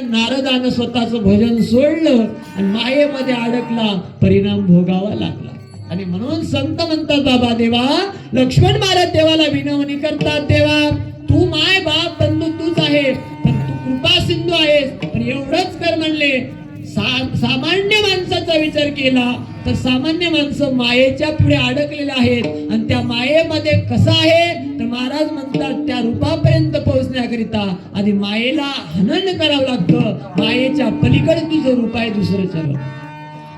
नारदानं स्वतःचं भजन सोडलं आणि मायेमध्ये अडकला परिणाम भोगावा लागला. आणि म्हणून संत म्हणतात बाबा देवा लक्ष्मण महाराज देवाला विनवणी करतात देवा. तू माय बाप बंधू तूच आहे पण तू कृपा सिंधू आहेस पण एवढंच कर म्हणले सा- सामान्य माणसाचा विचार केला तर सामान्य माणसं मायेच्या पुढे अडकलेले आहेत. आणि त्या मायेमध्ये कसं आहे? तर महाराज म्हणतात त्या रूपापर्यंत पोहोचण्याकरिता आधी मायेला हनन करावं लागतं. मायेच्या पलीकडे तुझं रूप आहे दुसरं चल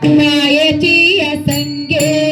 मायेची असंगे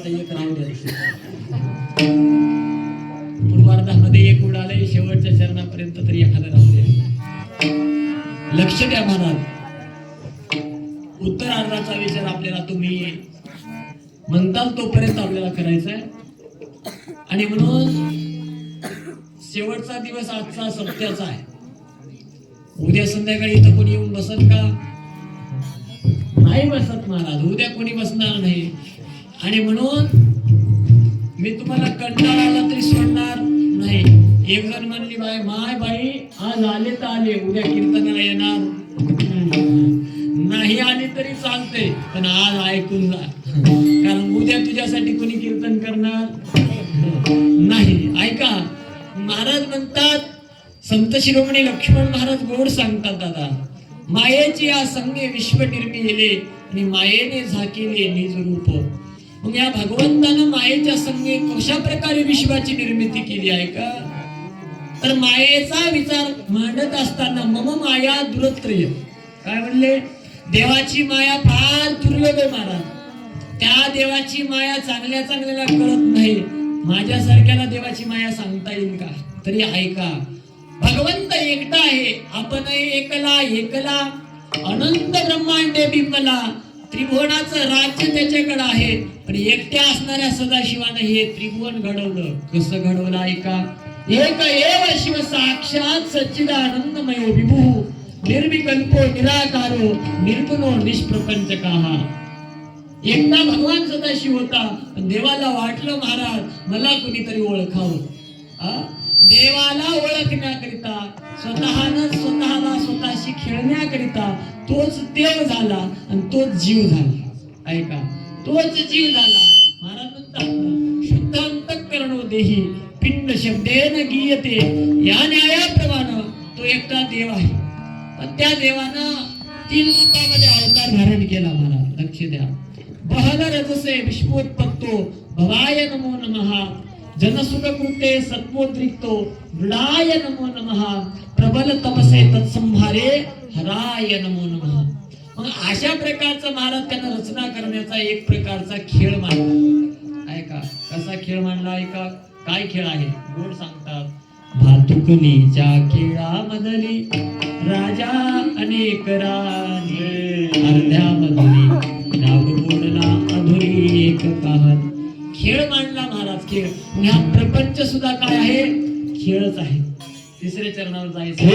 आता एक राहू द्या पूर्वार्धामध्ये एक उडालंय शेवटच्या चरणापर्यंत तरी एखादा राहू द्या लक्ष द्या मनात. उत्तरार्धाचा विचार आपल्याला तुम्ही म्हणताल तोपर्यंत आपल्याला करायचा आहे आणि म्हणून शेवटचा दिवस आजचा सत्याचा आहे. उद्या संध्याकाळी इथं कोणी येऊन बसत का? नाही बसत महाराज उद्या कोणी बसणार नाही. आणि म्हणून मी तुम्हाला कंटाळा आला तरी सोडणार नाही. एक जण म्हणली बाय माय बाई आज आले तर आले उद्या कीर्तनाला येणार. नाही आले तरी चालते पण आज ऐकून जा. कारण उद्या तुझ्यासाठी कोणी कीर्तन करणार नाही. ऐका महाराज म्हणतात संत शिरोमणी लक्ष्मण महाराज गोड सांगतात दादा मायेची या संगे विश्व निर्मिले आणि मायेने झाकेले निज रूप. मग या भगवंतानं मायेच्या संगे कशा प्रकारे विश्वाची निर्मिती केली आहे का? तर मायेचा विचार मांडत असताना मम माया दुरत्रय. काय म्हणले? देवाची माया फार दुर्लभ महाराज. त्या देवाची माया चांगल्या चांगल्याला कळत नाही. माझ्यासारख्याला देवाची माया सांगता येईल का? तरी ऐका भगवंत एकटा आहे. आपण एकला एकला. अनंत ब्रह्मांडे बिंबला. त्रिभुवनाचं राज्य त्याच्याकडे आहे. पण एकट्या असणाऱ्या सदाशिवानं हे त्रिभुवन घडवलं. कसं घडवलं ऐका? एक एव शिव साक्षात सच्चिदानंदमय विभू. निर्विकल्पो निराकारो निर्गुणो निष्प्रपंचकाहा एकदा भगवान सदाशिव होता पण देवाला वाटलं महाराज मला कुणीतरी ओळखावं. देवाला ओळखण्याकरिता स्वतःनं स्वतःला स्वतःशी खेळण्याकरिता तोच देव झाला आणि तोच जीव झाला. ऐका तोच जीव झाला. महाराज देही पिंड शब्देन गीयते. या न्यायाप्रमाणे तो एकटा देव आहे. पण त्या देवानं तीन रूपामध्ये अवतार धारण केला महाराज. लक्ष द्या. बहल रजसे विश्वोत्पत्तो भवाय नमो नमहा जनसुख कृते सत्वोद्रिक्तो मृडाय नमो नमः प्रबल तपसे तत्संहारे हराय नमो नमः. मग अशा प्रकारचा महाराज त्यांना रचना करण्याचा एक प्रकारचा खेळ मांडला. ऐका कसा खेळ मांडला ऐका काय खेळ आहे? गोड सांगतात. भातुकलीच्या खेळामधली राजा अनेक राजे अर्ध्या मधली नाव बोलला अधुरी एक काहन. खेळ मांडला महाराज खेळ. आणि हा प्रपंच सुद्धा काय आहे? खेळच आहे. तिसऱ्या चरणावर जायचं.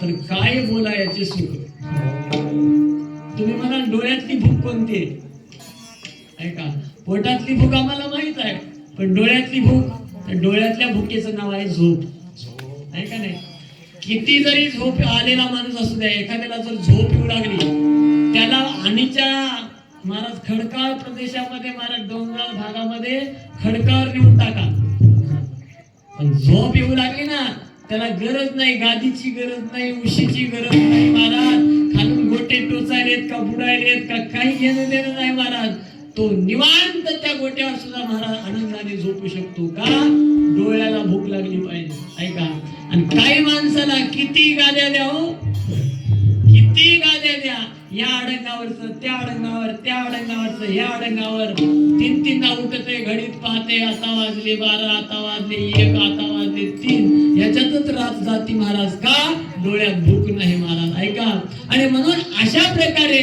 तर काय बोला याचे सुख? तुम्ही मला डोळ्यातली भूक कोणती आहे? ऐका पोटातली भूक आम्हाला माहीत आहे पण डोळ्यातली भूक तर डोळ्यातल्या भुकेचं नाव आहे झोप. आहे का नाही. किती जरी झोप आलेला माणूस असू द्या एखाद्याला जर झोप येऊ लागली त्याला आणीच्या महाराज खडकाळ प्रदेशामध्ये महाराज डोंगराळ भागामध्ये खडकावर नेऊन टाका. पण झोप येऊ लागली ना त्याला गरज नाही गादीची गरज नाही उशीची गरज नाही महाराज. खालून गोटे टोचायलेत का बुडायलेत का काही घेणं देणं नाही महाराज. तो निवांत त्या गोट्यावर सुद्धा महाराज आनंदाने झोपू शकतो का? डोळ्याला भूक लागली पाहिजे ऐका. आणि काही माणसाला किती गाद्या द्या हो या अडंगावरच त्या अडंगावर त्या अडंगावरच या अडंगावर. तीन तीनदा उठते घडीत पाहते आता वाजले बारा आता वाजले एक आता वाजले तीन. याच्यातच रात जाती महाराज का? डोळ्यात भूक नाही महाराज ऐका. आणि म्हणून अशा प्रकारे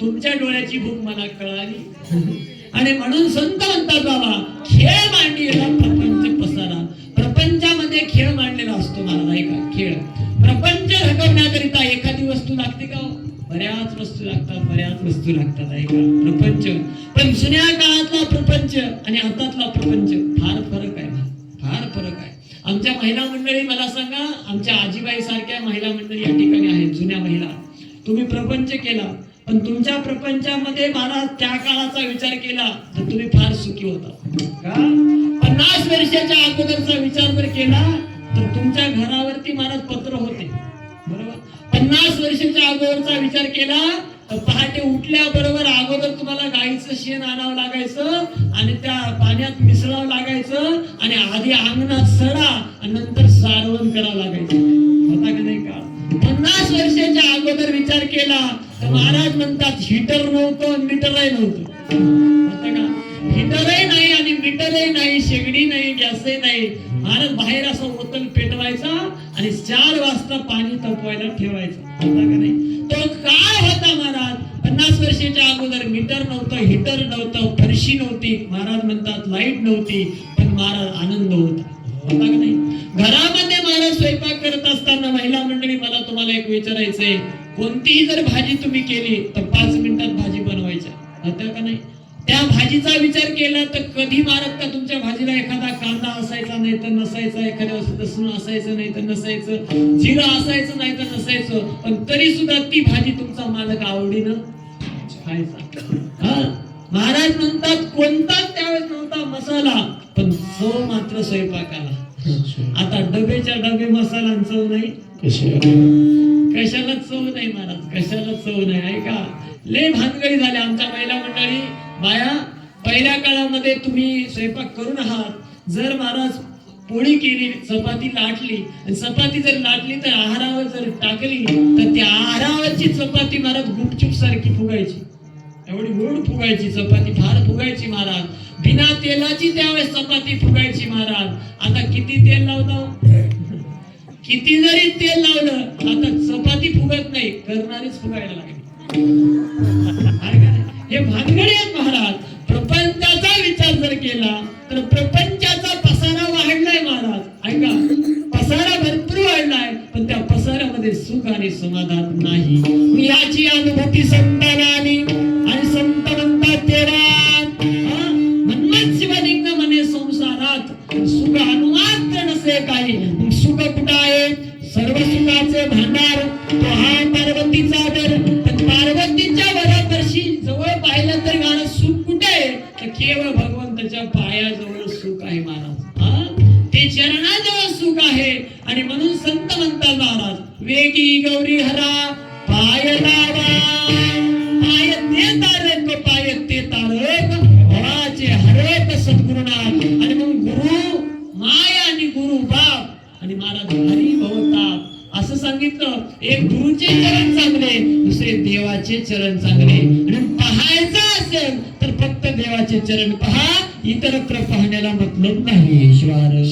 तुमच्या डोळ्याची भूक मला कळाली. आणि म्हणून संत म्हणतात बाबा खेळ मांडलेला प्रपंच पसारा. प्रपंचामध्ये खेळ मांडलेला असतो महाराज ऐका खेळ. प्रपंच रकवण्याकरिता एखादी वस्तू लागते का हो? बऱ्याच वस्तू लागतात बऱ्याच वस्तू लागतात ऐका. प्रपंच. पण जुन्या काळातला प्रपंच आणि आतातला प्रपंच फार फरक आहे फार फरक आहे. आमच्या महिला मंडळी मला सांगा आमच्या आजीबाई सारख्या महिला मंडळी या ठिकाणी आहेत जुन्या महिला. तुम्ही प्रपंच केला पण तुमच्या प्रपंचामध्ये मला त्या काळाचा विचार केला तर तुम्ही फार सुखी होता. का? पन्नास वर्षाच्या अगोदरचा विचार जर केला तर तुमच्या घरावरती महाराज पत्र होते. बरोबर? पन्नास वर्षाच्या अगोदरचा विचार केला तर पहाटे उठल्याबरोबर अगोदर तुम्हाला गाईचं शेण आणावं लागायचं आणि त्या पाण्यात मिसळावं लागायचं आणि आधी अंगणात सडा आणि नंतर सारवण करावं लागायचं. होता का नाही का? पन्नास वर्षाच्या अगोदर विचार केला तर महाराज म्हणतात हिटर नव्हतं आणि मीटरही नव्हतं. का? हिटरही नाही आणि मीटरही नाही शेगडी नाही गॅसही नाही. महाराज बाहेर असं ओतल पेटवायचा आणि चार वाजता पाणी तपवायला ठेवायचं. का नाही? तो काय होता महाराज. पन्नास वर्षाच्या अगोदर मीटर नव्हतं हिटर नव्हतं फरशी नव्हती. महाराज म्हणतात लाइट नव्हती पण महाराज आनंद होता. होता का नाही? घरामध्ये महाराज स्वयंपाक करत असताना महिला मंडळी मला तुम्हाला एक विचारायचंय. कोणतीही जर भाजी तुम्ही केली तर पाच मिनिटात भाजी बनवायच्या. होत्या का नाही? त्या भाजीचा विचार केला तर कधी मारत का तुमच्या भाजीला एखादा कांदा असायचा नाही तर नसायचा एखाद्या लसूण असायचं नाही तर नसायचं जिरं असायचं नाही तर नसायचं पण तरी सुद्धा ती भाजी तुमचा मालक आवडीनं खायचा. हा? महाराज म्हणतात कोणताच त्यावेळेस नव्हता मसाला पण चव मात्र स्वयंपाकाला. आता डबेच्या डबे मसाला चव नाही. कशाला चव नाही महाराज कशाला चव नाही. ऐका लय भानगडी झाल्या आमच्या महिला मंडळी. बाया पहिल्या काळामध्ये तुम्ही स्वयंपाक करून आहात. जर महाराज पोळी केली चपाती लाटली आणि चपाती जर लाटली तर आहारावर जर टाकली तर त्या आहारावरची चपाती महाराज गुपचूप सारखी फुगायची. एवढी गोड फुगायची चपाती फार फुगायची महाराज. बिना तेलाची त्यावेळेस चपाती फुगायची महाराज. आता किती तेल लावतो? किती जरी तेल लावलं आता चपाती फुगत नाही करणारीच फुगायला लागली. हे भानगडे आहेत महाराज. प्रपंचाचा विचार जर केला तर प्रपंचाचा पसारा वाढलाय महाराज. ऐका पसारा भरपूर वाढलाय पण त्या पसाऱ्यामध्ये सुख आणि समाधान नाही. गौरी हरा पाय लावा. पाय ते तारक पाय ते. तारक हरक आणि मग गुरु माय आणि गुरु बाप. आणि महाराज हरी असं सांगितलं. एक गुरुचे चरण चांगले दुसरे देवाचे चरण चांगले. आणि पाहायचं असेल तर फक्त देवाचे चरण पहा. इतरत्र पाहण्याला मतलब नाही ईश्वर.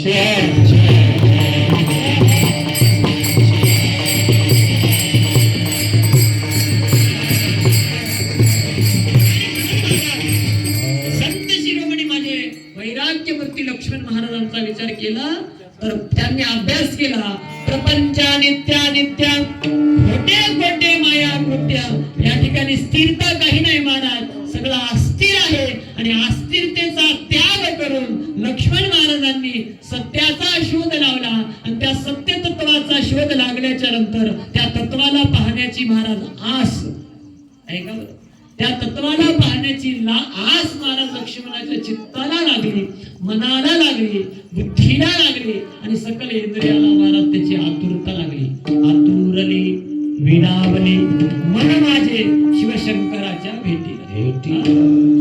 प्रपंचा नित्या नित्या खोट्या खोटे माया खोट्या या ठिकाणी स्थिरता काही नाही महाराज सगळं अस्थिर आहे आणि अस्थिरतेचा त्याग करून लक्ष्मण महाराजांनी सत्याचा शोध लावला आणि त्या सत्य तत्वाचा शोध लागल्याच्या नंतर त्या तत्वाला पाहण्याची महाराज आस. ऐका बरं. त्या तत्वाला पाहण्याची ला आस महाराज लक्ष्मणाच्या चित्ताला लागली मनाला लागली बुद्धीला लागली आणि सकल इंद्रियाला महाराज त्याची आतुरता लागली. आतुरली विडावली मन माझे शिवशंकराच्या भेटीला.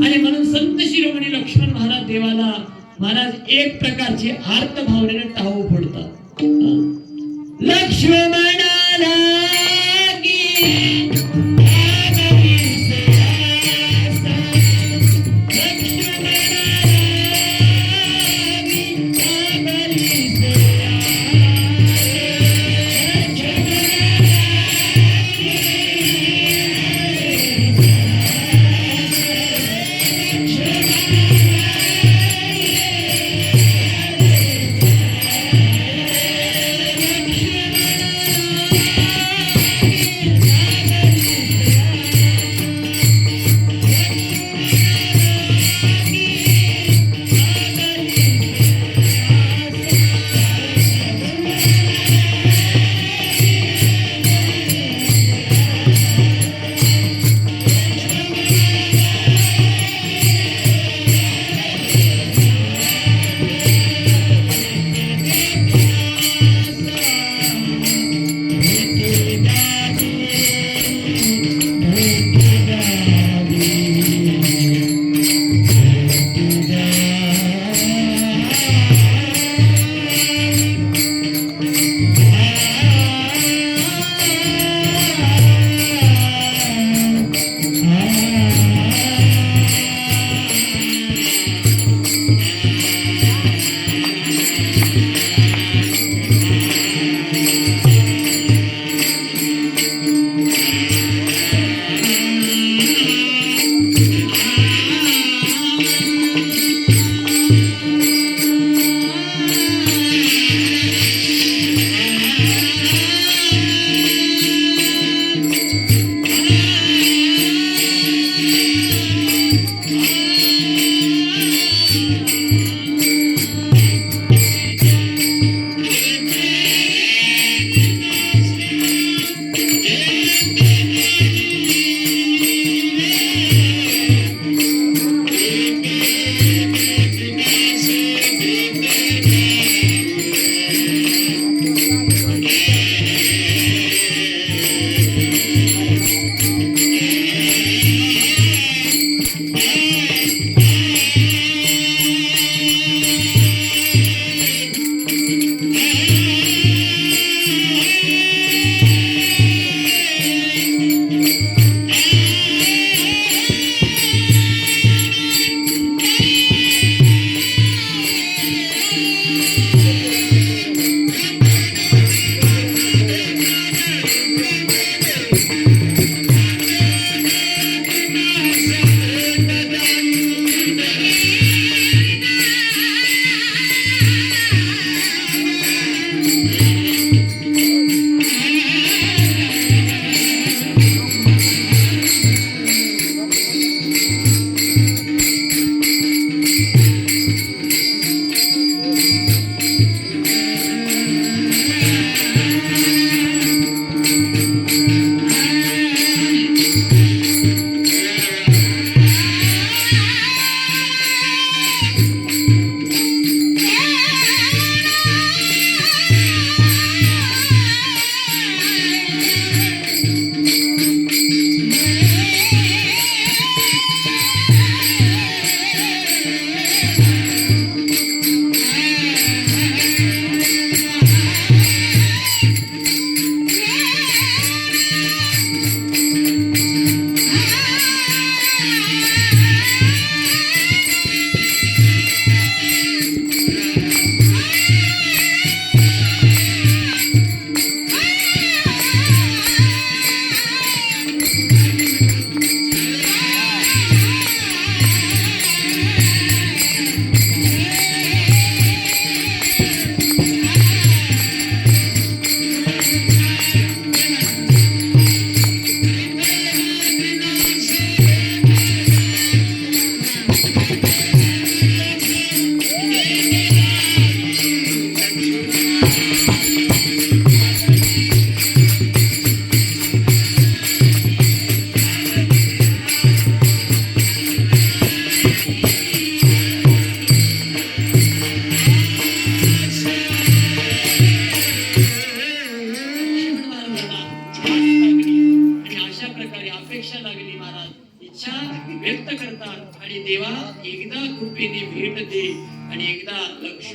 आणि म्हणून संत शिरोमणी लक्ष्मण महाराज देवाला महाराज एक प्रकारची आर्त भावनेने टाळू फोडतात. हा.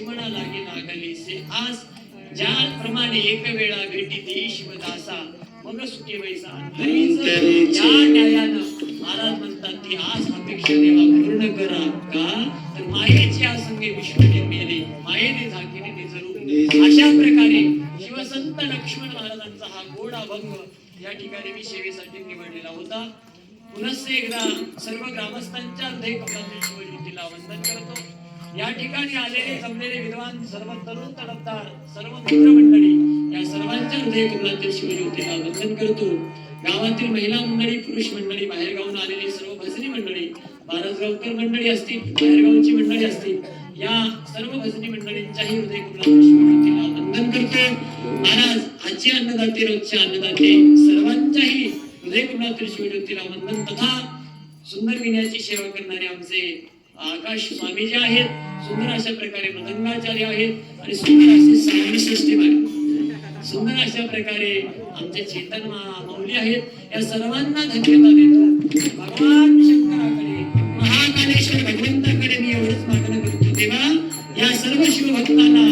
लक्ष्मणा लागे लागलीसे आस ज्याप्रमाणे एक वेळा भेटी दे शिवदासा. मग सुखे वैसा अंतरीच या न्यायानं महाराज म्हणतात ती आस अपेक्षा देवा पूर्ण करा का? तर मायेची आसंगे विश्व निर्मिले मायेने झाकीने निजरू. अशा प्रकारे शिवसंत लक्ष्मण महाराजांचा हा गोड अभंग या ठिकाणी मी सेवेसाठी निवडलेला होता. पुनश्च एकदा सर्व ग्रामस्थांच्या हृदय शिवज्योतीला वंदन करतो. या ठिकाणी आलेले जमलेले विद्वान सर्व तरुण तडफदार सर्व मित्रमंडळी या सर्वांच्या हृदय शिवज्योतीला वंदन करतो. गावातील महिला मंडळी पुरुष मंडळी बाहेरगावून आलेली सर्व भजनी मंडळी बारसगावकर मंडळी असतील बाहेरगावची मंडळी असतील या सर्व भजनी मंडळींच्याही हृदय शिवज्योतीला वंदन करतो. महाराज आजचे अन्नदाते रोजचे अन्नदाते सर्वांच्याही हृदय शिवज्योतीला वंदन तथा सुंदर विनयाची सेवा करणारे आमचे आकाश स्वामी जे आहेत सुंदर अशा प्रकारे मदंगाचार्य आहेत आणि सुंदर असे सावनी सिस्टीम आहे सुंदर अशा प्रकारे आमचे चेतन माऊली आहेत. या सर्वांना धन्यवाद देतो. भगवान शंकराकडे महाकालेश्वर भगवंताकडे मी एवढंच मागणं करतो. तेव्हा या सर्व शिवभक्तांना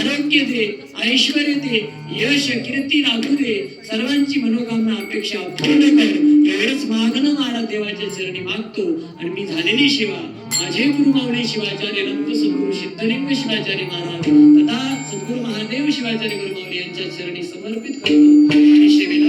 आरोग्य दे ऐश्वर दे यश कीर्ती लागू दे. सर्वांची मनोकामना अपेक्षा पूर्ण कर. एवढंच मागणं मला देवाच्या चरणी मागतो. आणि मी झालेली शिवा. माझे गुरु माऊली शिवाचार्य नंत सद्गुरु सिद्धलिंग शिवाचार्य महाराज तथा सद्गुरु महादेव शिवाचार्य गुरु माऊली यांच्या चरणी समर्पित करतो.